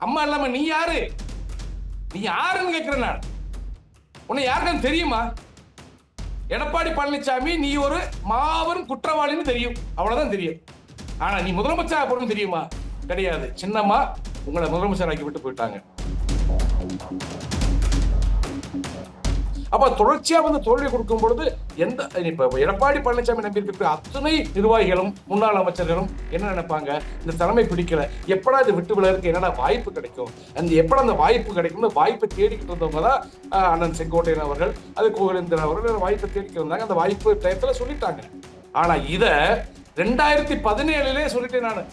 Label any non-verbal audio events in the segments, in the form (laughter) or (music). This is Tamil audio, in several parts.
அம்மா இல்லாம நீ யாரு? நீ யாருன்னு கேட்கிறேன் நான். உன்னை யாருன்னு தெரியுமா? எடப்பாடி பழனிசாமி நீ ஒரு மாபெரும் குற்றவாளின்னு தெரியும். அவ்வளவுதான் தெரியும். ஆனா நீ முதலமைச்சர் பொருள் தெரியுமா? கிடையாது. சின்னம்மா உங்களை முதலமைச்சர் ஆக்கி விட்டு போயிட்டாங்க. அப்போ தொடர்ச்சியாக வந்து தோல்வி கொடுக்கும் பொழுது எந்த இப்போ எடப்பாடி பழனிசாமி நம்பியிருக்கிற அத்தனை நிர்வாகிகளும் முன்னாள் அமைச்சர்களும் என்ன நினைப்பாங்க? இந்த தலைமை பிடிக்கல. எப்படா இது விட்டு விலருக்கு என்னடா வாய்ப்பு கிடைக்கும்? அந்த எப்படா அந்த வாய்ப்பு கிடைக்கும்னு வாய்ப்பை தேடிக்கிட்டு இருந்தவங்க தான் அண்ணன் செங்கோட்டையன் அவர்கள் அது கோவிலேந்திரன் அவர்கள் வாய்ப்பை தேடிக்கிட்டு இருந்தாங்க அந்த வாய்ப்பு டயத்தில் சொல்லிட்டாங்க. ஆனால் இதை ரெண்டாயிரத்தி பதினேழுலேயே சொல்லிட்டேன் நான்.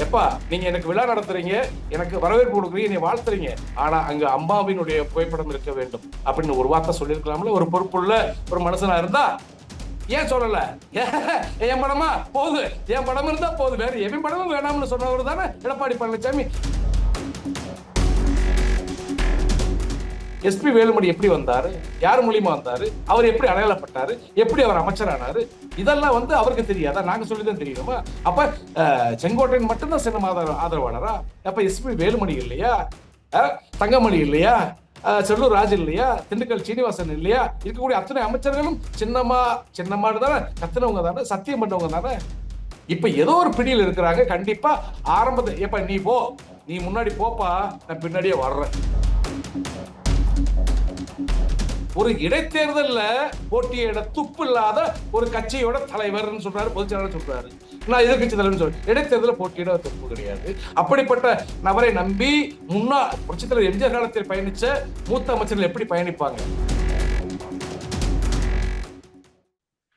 எப்பா நீங்க எனக்கு விழா நடத்துறீங்க எனக்கு வரவேற்பு கொடுக்குறீங்க நீ வாழ்த்துறீங்க. ஆனா அங்க அம்மாவினுடைய புகைப்படம் இருக்க வேண்டும் அப்படின்னு ஒரு வார்த்தை சொல்லியிருக்கலாம்ல ஒரு பொறுப்புள்ள ஒரு மனுஷனா இருந்தா ஏன் சொல்லல? (laughs) என் படமா? போகுது என் படம் இருந்தா போகுது வேற எவன் படமும் வேணாம்னு சொன்னவர் தானே எடப்பாடி பழனிசாமி? எஸ்பி வேலுமணி எப்படி வந்தார்? யார் மூலியமா வந்தார்? அவர் எப்படி அடையாளப்பட்டாரு? எப்படி அவர் அமைச்சரானார்? இதெல்லாம் வந்து அவருக்கு தெரியாதா? நாங்கள் சொல்லி தான் தெரியணுமா அப்போ செங்கோட்டையன் மட்டும்தான் சின்ன ஆதரவு ஆதரவாளரா? அப்போ எஸ்பி வேலுமணி இல்லையா? தங்கமணி இல்லையா? செல்லூர் ராஜ் இல்லையா? திண்டுக்கல் சீனிவாசன் இல்லையா? இருக்கக்கூடிய அத்தனை அமைச்சர்களும் சின்னம்மா சின்னம்மாடு தானே? கத்துனவங்க தானே? சத்தியம் பண்ணவங்க தானே? இப்ப ஏதோ ஒரு பிடியில் இருக்கிறாங்க. கண்டிப்பா ஆரம்பத்தை எப்ப நீ போ. நீ முன்னாடி போப்பா. நான் பின்னாடியே வர்றேன். ஒரு இடைத்தேர்தல்ல போட்டியிட துப்பு இல்லாத ஒரு கட்சியோட தலைவர்னு சொல்றாரு பொதுச்செயலாளர் சொல்றாரு. நான் எதிர்கட்சி தலைவர் சொல்றேன். இடைத்தேர்தலில் போட்டியிட துப்பு கிடையாது. அப்படிப்பட்ட நபரை நம்பி முன்னா புரட்சித் தலைவர் எம்ஜிஆர் காலத்தில் பயணிச்ச மூத்த அமைச்சர்கள் எப்படி பயணிப்பாங்க?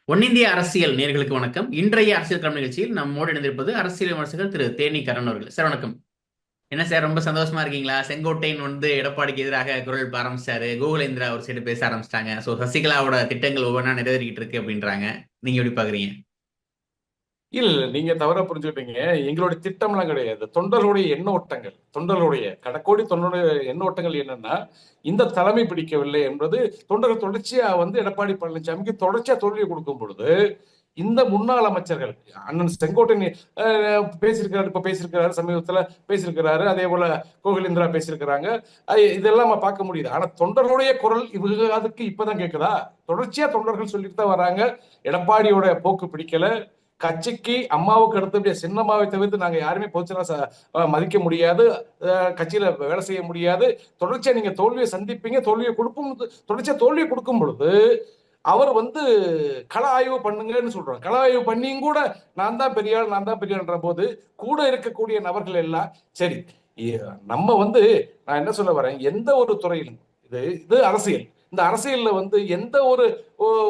ஒன்னிந்திய அரசியல் நேர்களுக்கு வணக்கம். இன்றைய அரசியல் களம் நிகழ்ச்சியில் நம்மோடு இணைந்திருப்பது அரசியல் விமர்சகர் திரு தேனி கரண் அவர்கள். சார் வணக்கம். என்ன சார் ரொம்ப சந்தோஷமா இருக்கீங்களா? செங்கோட்டையன் வந்து எடப்பாடிக்கு எதிராக குரல் ஆரம்பிச்சாரு. கோகுலேந்திரா ஒரு சைடு பேச ஆரம்பிச்சிட்டாங்க. ஸோ சசிகலாவோட திட்டங்கள் ஒவ்வொன்றா நிறைவேறிக்கிட்டு இருக்கு அப்படின்றாங்க. நீங்க எப்படி பாக்குறீங்க? இல்ல நீங்க தவற புரிஞ்சுக்கிட்டீங்க. எங்களுடைய திட்டம்லாம் கிடையாது. தொண்டர்களுடைய எண்ண ஓட்டங்கள் தொண்டர்களுடைய கடக்கோடி தொண்டருடைய எண்ண ஓட்டங்கள் என்னன்னா இந்த தலைமை பிடிக்கவில்லை என்பது தொண்டர்கள் தொடர்ச்சியா வந்து எடப்பாடி பழனிசாமிக்கு தொடர்ச்சியா தோல்வியை கொடுக்கும் பொழுது இந்த முன்னாள் அமைச்சர்கள் அண்ணன் செங்கோட்டையன் பேசியிருக்கிறாரு இப்ப பேசியிருக்கிறாரு சமீபத்துல பேசியிருக்கிறாரு அதே போல கோகிலேந்திரா பேசியிருக்கிறாங்க. இதெல்லாம் நம்ம பார்க்க முடியுது. ஆனா தொண்டர்களுடைய குரல் இவங்க அதுக்கு இப்பதான் கேட்குதா தொடர்ச்சியா தொண்டர்கள் சொல்லிட்டு தான் வராங்க. எடப்பாடியோட போக்கு பிடிக்கல. கட்சிக்கு அம்மாவுக்கு அடுத்தபடியா சின்னம்மாவை தவிர்த்து நாங்க யாருமே பொதுச்செயலாளர் மதிக்க முடியாது. கட்சியில வேலை செய்ய முடியாது. தொடர்ச்சியா நீங்க தோல்வியை சந்திப்பீங்க. தோல்வியை கொடுக்கும் தொடர்ச்சியா தோல்வியை கொடுக்கும் பொழுது அவர் வந்து கள ஆய்வு பண்ணுங்கன்னு சொல்றாங்க கள ஆய்வு பண்ணியும் கூட நான் தான் பெரியாள் நான் தான் பெரியாள்ன்ற போது கூட இருக்கக்கூடிய நபர்கள் எல்லாம் சரி நம்ம வந்து நான் என்ன சொல்ல வரேன்? எந்த ஒரு துறையிலும் இது இது அரசியல். இந்த அரசியல்ல வந்து எந்த ஒரு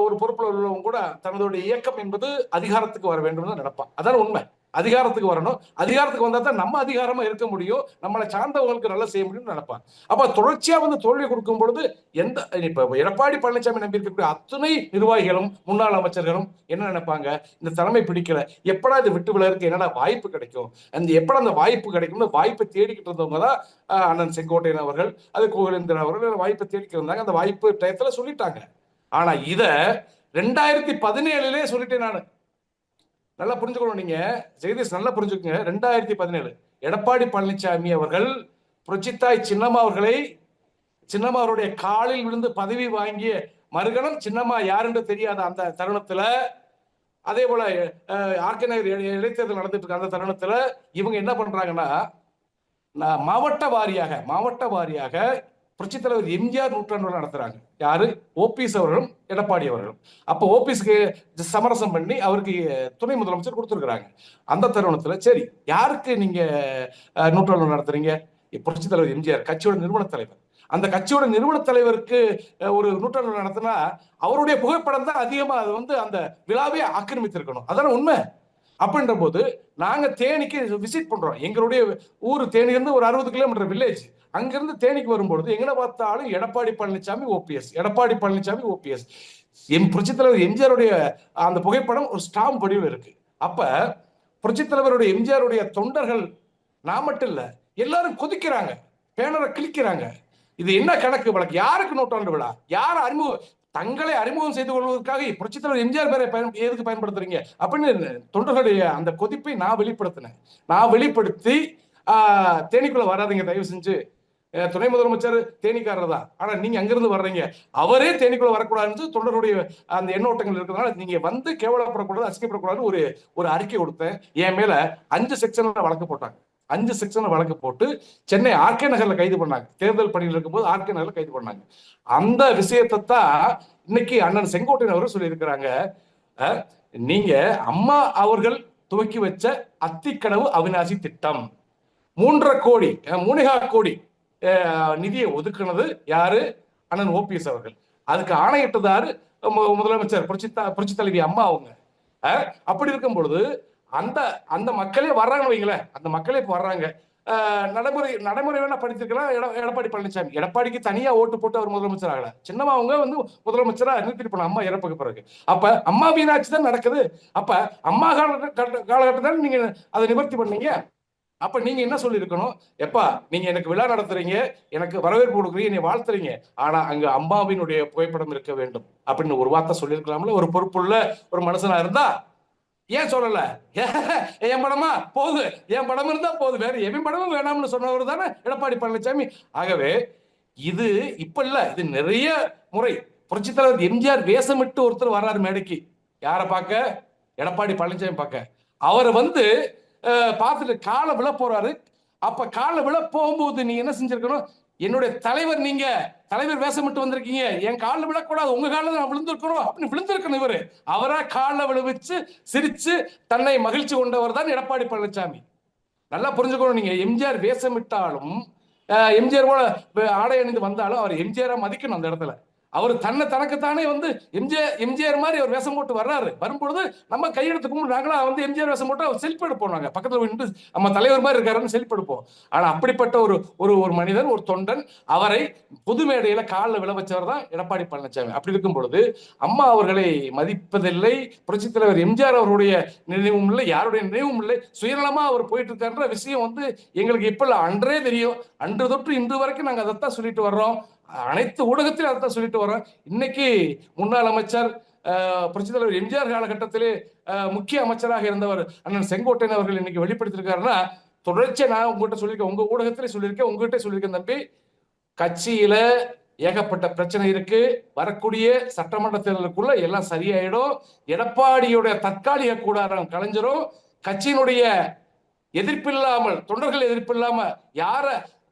ஒரு பொறுப்புல உள்ளவங்க கூட தனதுடைய இயக்கம் என்பது அதிகாரத்துக்கு வர வேண்டும் தான் நினைப்பான். அதான் உண்மை. அதிகாரத்துக்கு வரணும். அதிகாரத்துக்கு வந்தா தான் நம்ம அதிகாரமா இருக்க முடியும். நம்மளை சார்ந்தவங்களுக்கு நல்லா செய்ய முடியும்னு நினைப்பான். அப்ப தொடர்ச்சியா வந்து தோல்வி கொடுக்கும் பொழுது எந்த இப்ப எடப்பாடி பழனிசாமி நம்பி இருக்கக்கூடிய அத்தனை நிர்வாகிகளும் முன்னாள் அமைச்சர்களும் என்ன நினைப்பாங்க? இந்த தலைமை பிடிக்கல. எப்படா இது விட்டு விலருக்கு என்னடா வாய்ப்பு கிடைக்கும்? அந்த எப்படா அந்த வாய்ப்பு கிடைக்கும்னு வாய்ப்பை தேடிக்கிட்டு இருந்தவங்க தான் அண்ணன் செங்கோட்டையன் அவர்கள் அது கோவிலேந்திரன் அவர்கள் வாய்ப்பை தேடிக்கிட்டு இருந்தாங்க அந்த வாய்ப்பு டயத்துல சொல்லிட்டாங்க. ஆனா இத ரெண்டாயிரத்தி பதினேழுலே சொல்லிட்டேன் நான். நல்லா புரிஞ்சுக்கணும் நீங்க. ஜெகதீஷ் நல்லா புரிஞ்சுக்கோங்க. ரெண்டாயிரத்தி பதினேழு. எடப்பாடி பழனிசாமி அவர்கள் புரட்சித்தாய் சின்னம்மா அவர்களை சின்னம்மா அவருடைய காலில் விழுந்து பதவி வாங்கிய மறுகணம் சின்னம்மா யாருன்னு தெரியாத அந்த தருணத்துல அதே போல அஹ், இடைத்தேர்தல் நடந்துட்டு இருக்க அந்த தருணத்துல இவங்க என்ன பண்றாங்கன்னா நான் மாவட்ட வாரியாக மாவட்ட வாரியாக புரட்சித் தலைவர் எம்ஜிஆர் நூற்றாண்டு விழா நடத்துறாங்க. யாரு? ஓபிஎஸ் அவர்களும் எடப்பாடி அவர்களும். அப்போ ஓபிஎஸ்க்கு சமரசம் பண்ணி அவருக்கு துணை முதலமைச்சர் கொடுத்துருக்குறாங்க. அந்த தருணத்துல சரி யாருக்கு நீங்க நூற்றாண்டு நடத்துறீங்க? புரட்சித் தலைவர் எம்ஜிஆர் கட்சியோட நிறுவன தலைவர். அந்த கட்சியோட நிறுவன தலைவருக்கு ஒரு நூற்றாண்டு நடத்தினா அவருடைய புகைப்படம் தான் அதிகமா அது வந்து அந்த விழாவே ஆக்கிரமித்திருக்கணும். அதான உண்மை? அப்படின்ற போது நாங்க தேனிக்கு விசிட் பண்றோம். எங்களுடைய ஊர் தேனி இருந்து ஒரு அறுபது கிலோமீட்டர் வில்லேஜ் அங்கிருந்து தேனிக்கு வரும்பொழுது எங்கே பார்த்தாலும் Edappadi Palaniswami OPS Edappadi Palaniswami OPS M புரட்சித் தலைவர் எம்ஜிஆருடைய அந்த புகைப்படம் ஒரு ஸ்டாம் வடிவில் இருக்கு. அப்ப புரட்சித் தலைவருடைய எம்ஜிஆருடைய தொண்டர்கள் நான் மட்டும் இல்லை எல்லாரும் கொதிக்கிறாங்க பேனரை கிழிக்கிறாங்க. இது என்ன கணக்கு வழக்கு? யாருக்கு நோட்டாண்டு விழா? யார் அறிமுகம் தங்களை அறிமுகம் செய்து கொள்வதற்காக புரட்சித் தலைவர் எம்ஜிஆர் பேரை பயன் எதுக்கு பயன்படுத்துறீங்க? அப்படின்னு தொண்டர்களுடைய அந்த கொதிப்பை நான் வெளிப்படுத்தினேன். நான் வெளிப்படுத்தி தேனிக்குள்ள வராதீங்க தயவு செஞ்சு. துணை முதலமைச்சர் தேனிக்காரர் தான் ஆனா நீங்க அங்கிருந்து வர்றீங்க. அவரே தேனிக்குள்ள வரக்கூடாதுன்னு தொண்டருடைய அந்த எண்ணோட்டங்கள் இருக்கிறதுனால நீங்க வந்து கேவலப்படக்கூடாது அசிங்கப்படக்கூடாதுன்னு ஒரு ஒரு அறிக்கை கொடுத்தேன். என் மேல அஞ்சு செக்ஷன்ல வழக்கு போட்டாங்க. அஞ்சு செக்ஷன்ல வழக்கு போட்டு சென்னை ஆர்கே நகர்ல கைது பண்ணாங்க. தேர்தல் பணியில் இருக்கும்போது ஆர்கே நகர்ல கைது பண்ணாங்க. அந்த விஷயத்தை தான் இன்னைக்கு அண்ணன் செங்கோட்டையன் அவரும் சொல்லியிருக்கிறாங்க. நீங்க அம்மா அவர்கள் துவக்கி வச்ச அத்திக்கனவு அவிநாசி திட்டம். மூன்றரை கோடி அஹ், மூணேகா கோடி நிதியை ஒதுக்குனது யாரு? அண்ணன் ஓபிஎஸ் அவர்கள். அதுக்கு ஆணையிட்டதாரு மு- முதலமைச்சர். புரட்சி புரட்சி தலைவி அம்மா அவங்க. அப்படி இருக்கும் பொழுது அந்த அந்த மக்களே வர்றாங்கன்னு வைங்களேன். அந்த மக்களே இப்போ வர்றாங்க. நடைமுறை நடைமுறை வேணா படித்திருக்கலாம் எட- எடப்பாடி பழனிசாமி எடப்பாடிக்கு தனியா ஓட்டு போட்டு அவர் முதலமைச்சர் ஆகல. சின்னமா அவங்க வந்து முதலமைச்சரா நிறுத்திட்டு போன அம்மா இறப்புக்கு பிறகு. அப்ப அம்மா மீனாட்சி தான் நடக்குது. அப்ப அம்மா கால காலகட்டத்தில் நீங்க அதை நிவர்த்தி பண்ணீங்க. அப்ப நீங்க என்ன சொல்லியிருக்கணும்? எப்பா நீங்க எனக்கு விழா நடத்துறீங்க எனக்கு வரவேற்பு கொடுக்குறீங்க என்னை வாழ்த்துறீங்க. ஆனா அங்க அம்மாவினுடைய புகைப்படம் இருக்க வேண்டும் அப்படின்னு ஒரு வார்த்தை சொல்லியிருக்கலாம்ல. ஒரு பொறுப்புள்ள ஒரு மனுஷனா இருந்தா ஏன் சொல்லல? (laughs) என் படமா? போகுது என் படம் இருந்தா போகுது வேற எவன் படமும் வேணாம்னு சொன்னவர் தானே? எடப்பாடி பழனிசாமி ஆகவே இது இப்ப இல்ல. இது நிறைய முறை. புரட்சி தலைவர் எம்ஜிஆர் வேஷமிட்டு ஒருத்தர் வர்றாரு மேடைக்கு. யாரை பார்க்க? எடப்பாடி பழனிசாமி பார்க்க. அவரை வந்து பார்த்துட்டு காலை விழ போறாரு. அப்ப காலை விழ போகும்போது நீ என்ன செஞ்சிருக்கணும்? என்னுடைய தலைவர் நீங்க தலைவர் வேஷமிட்டு வந்திருக்கீங்க. என் காலில் விழக்கூடாது. உங்க காலில் நான் விழுந்திருக்கிறோம் அப்படின்னு விழுந்திருக்கணும் இவரு. அவரா காலில் விழுவிச்சு சிரிச்சு தன்னை மகிழ்ச்சி கொண்டவர் தான் எடப்பாடி பழனிசாமி நல்லா புரிஞ்சுக்கணும் நீங்க. எம்ஜிஆர் வேஷமிட்டாலும் எம்ஜிஆர் போல ஆடை அணிந்து வந்தாலும் அவர் எம்ஜிஆரா மதிக்கணும் அந்த இடத்துல. அவர் தன்னை தனக்குத்தானே வந்து எம்ஜிஆர் எம்ஜிஆர் மாதிரி அவர் வேஷம் போட்டு வர்றாரு. வரும்பொழுது நம்ம கையெழுத்து கும்பிட்டு நாங்களா வந்து எம்ஜிஆர் வேஷம் போட்டு அவர் செல்ஃபி எடுப்போம் நாங்க. பக்கத்துல நின்று நம்ம தலைவர் மாதிரி இருக்காருன்னு செல்ஃபி எடுப்போம். ஆனா அப்படிப்பட்ட ஒரு ஒரு ஒரு மனிதன் ஒரு தொண்டன் அவரை பொது மேடையில காலில் விழ வச்சவர் தான் எடப்பாடி பழனிசாமி அப்படி இருக்கும் பொழுது அம்மா அவர்களை மதிப்பதில்லை புரட்சித் தலைவர் எம்ஜிஆர் அவருடைய நினைவும் இல்லை யாருடைய நினைவும் இல்லை சுயநலமா அவர் போயிட்டு இருக்காருன்ற விஷயம் வந்து எங்களுக்கு இப்ப அன்றே தெரியும். அன்று தொற்று இன்று வரைக்கும் நாங்க அதைத்தான் சொல்லிட்டு வர்றோம். அனைத்து ஊடகத்திலும் அதைத்தான் சொல்லிட்டு வரோம் இன்னைக்கு முன்னாள் அமைச்சர் அஹ், புரட்சித் தலைவர் எம்ஜிஆர் காலகட்டத்திலே முக்கிய அமைச்சராக இருந்தவர் அண்ணன் செங்கோட்டையன் அவர்கள் இன்னைக்கு வெளிப்படுத்தியிருக்காருன்னா தொடர்ச்சியா நான் உங்ககிட்ட சொல்லியிருக்கேன் உங்க ஊடகத்திலே சொல்லியிருக்கேன் உங்ககிட்ட சொல்லியிருக்கேன் தம்பி. கட்சியில ஏகப்பட்ட பிரச்சனை இருக்கு. வரக்கூடிய சட்டமன்ற தேர்தலுக்குள்ள எல்லாம் சரியாயிடும். எடப்பாடியுடைய தற்காலிக கூடாரம் கலைஞரும் கட்சியினுடைய எதிர்ப்பில்லாமல் தொண்டர்கள் எதிர்ப்பில்லாம யார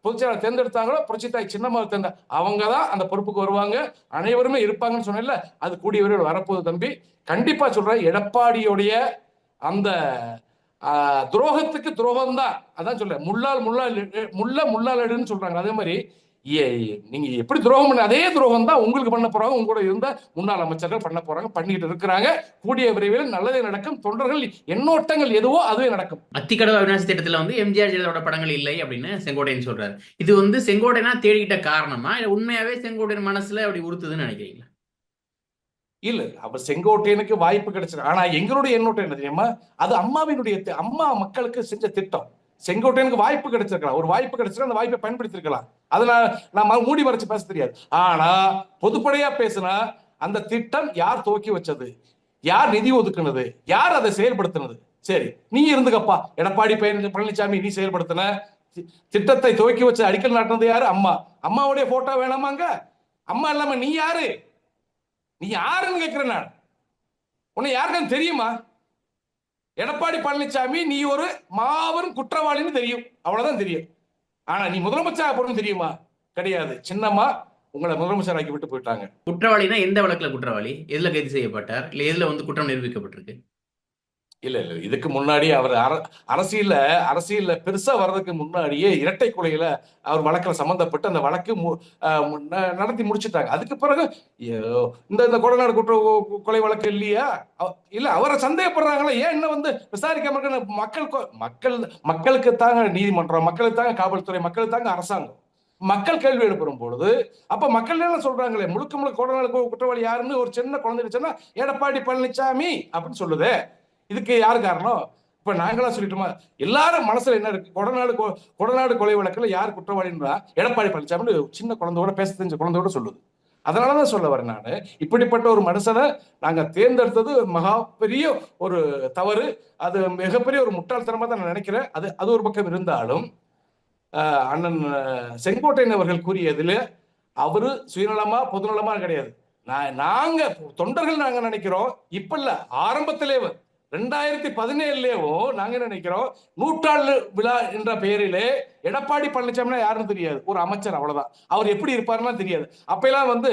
பொதுச்செயலாளர் தேர்ந்தெடுத்தாங்களோ புரட்சித்தாய் சின்னமாக தேர்ந்த அவங்க தான் அந்த பொறுப்புக்கு வருவாங்க. அனைவருமே இருப்பாங்கன்னு சொன்னேன்ல அது கூடிய விரைவில் வரப்போகுது தம்பி. கண்டிப்பா சொல்றேன் எடப்பாடியுடைய அந்த துரோகத்துக்கு துரோகம் தான் அதான் சொல்ல முள்ளால் முள்ளால் முள்ள முள்ளால் எடுன்னு சொல்றாங்க. அதே மாதிரி நீங்க எப்படி துரோகம் பண்ண அதே துரோகம் தான் உங்களுக்கு பண்ண போறாங்க உங்க கூட இருந்த முன்னாள் அமைச்சர்கள் பண்ண போறாங்க பண்ணிட்டு இருக்கிறாங்க. கூடிய விரைவில் நல்லதே நடக்கும். தொண்டர்கள் எண்ணோட்டங்கள் எதுவோ அதுவே நடக்கும். அத்திக்கடவு அவிநாசி திட்டத்துல வந்து எம்ஜிஆர் ஜெயலலிதாவோட படங்கள் இல்லை அப்படின்னு செங்கோட்டையன் சொல்றாரு. இது வந்து செங்கோட்டையனா தேடிக்கிட்ட காரணமா இல்ல உண்மையாவே செங்கோட்டையன் மனசுல அப்படி உறுத்துதுன்னு நினைக்கிறீங்களா? இல்ல அவர் செங்கோட்டையனுக்கு வாய்ப்பு கிடைச்சது ஆனா எங்களுடைய எண்ணோட்டம் என்ன தெரியுமா? அது அம்மாவினுடைய அம்மா மக்களுக்கு செஞ்ச திட்டம். செங்கோட்டையனுக்கு வாய்ப்பு கிடைச்சிருக்கலாம். ஒரு வாய்ப்பு கிடைச்சிருக்க அந்த வாய்ப்பை பயன்படுத்திருக்கலாம். அதனால நான் மூடி மறைச்சு பேச தெரியாது. ஆனா பொதுப்படையா பேசினா அந்த திட்டம் யார் துவக்கி வச்சது? யார் நிதி ஒதுக்குனது? யார் அதை செயல்படுத்தினது? சரி நீ இருந்துக்கப்பா. எடப்பாடி பழனிசாமி நீ செயல்படுத்தின திட்டத்தை துவக்கி வச்சு அடிக்கல் நாட்டினது யாரு? அம்மா. அம்மாவுடைய போட்டோ வேணாமாங்க அம்மா இல்லாம நீ யாரு? நீ யாருன்னு கேட்கிறேன் நான். உன்னை யாருக்கும் தெரியுமா? எடப்பாடி பழனிசாமி நீ ஒரு மாபெரும் குற்றவாளின்னு தெரியும். அவ்வளவுதான் தெரியும். ஆனா நீ முதலமைச்சர் போறன்னு தெரியுமா? கிடையாது. சின்னம்மா உங்களை முதலமைச்சர் ஆக்கி விட்டு போயிட்டாங்க. குற்றவாளினா எந்த வழக்குல குற்றவாளி? எதுல கைது செய்யப்பட்டார்? இல்ல எதுல வந்து குற்றம் நிரூபிக்கப்பட்டிருக்கு? இல்ல இல்ல. இதுக்கு முன்னாடி அவர் அர- அரசியல்ல பெருசா வர்றதுக்கு முன்னாடியே இரட்டை கொலையில அவர் வழக்கில் சம்பந்தப்பட்டு அந்த வழக்கு மு- ந- நடத்தி முடிச்சுட்டாங்க. அதுக்கு பிறகு ஐயோ, இந்த இந்த கொடநாடு குற்ற கொலை வழக்கு இல்லையா? இல்ல அவரை சந்தேகப்படுறாங்களா? ஏன் என்ன வந்து விசாரிக்காம இருக்க மக்கள் கொ- மக்கள் மக்களுக்கு தாங்க நீதிமன்றம் மக்களுக்கு தாங்க காவல்துறை மக்களுக்கு தாங்க அரசாங்கம். மக்கள் கேள்வி எழுப்பும் பொழுது அப்ப மக்கள் என்ன சொல்றாங்களே? முழுக்க முழுக்க கொடநாடு குற்றவாளி யாருன்னு ஒரு சின்ன குழந்தை சொன்னா எடப்பாடி பழனிசாமி அப்படின்னு சொல்லுதே. இதுக்கு யார் காரணம்? இப்ப நாங்களா சொல்லிட்டோமா எல்லாரும் மனசுல என்ன இருக்கு? கொடநாடு கொ- கொடநாடு கொலை வழக்குல யார் குற்றவாளின்றா எடப்பாடி பழனிசாமி சின்ன குழந்தையோட பேச தெரிஞ்ச குழந்தையோட சொல்லுது. அதனாலதான் சொல்ல வரேன் நான். இப்படிப்பட்ட ஒரு மனுஷனை நாங்க தேர்ந்தெடுத்தது மகா பெரிய ஒரு தவறு. அது மிகப்பெரிய ஒரு முட்டாள்தனமா தான் நான் நினைக்கிறேன். அது அது ஒரு பக்கம் இருந்தாலும் அண்ணன் செங்கோட்டையன் அவர்கள் கூறியதுல அவரு சுயநலமா பொதுநலமா கிடையாது. நான் நாங்க தொண்டர்கள் நாங்க நினைக்கிறோம். இப்ப இல்ல ஆரம்பத்திலேயே ரெண்டாயிரத்தி பதினேழுலயும் நாங்க என்ன நினைக்கிறோம்? நூற்றாண்டு விழா என்ற பெயரிலே எடப்பாடி பழனிசாமினா யாருன்னு தெரியாது. ஒரு அமைச்சர் அவ்வளவுதான். அவர் எப்படி இருப்பாருன்னா தெரியாது. அப்பெல்லாம் வந்து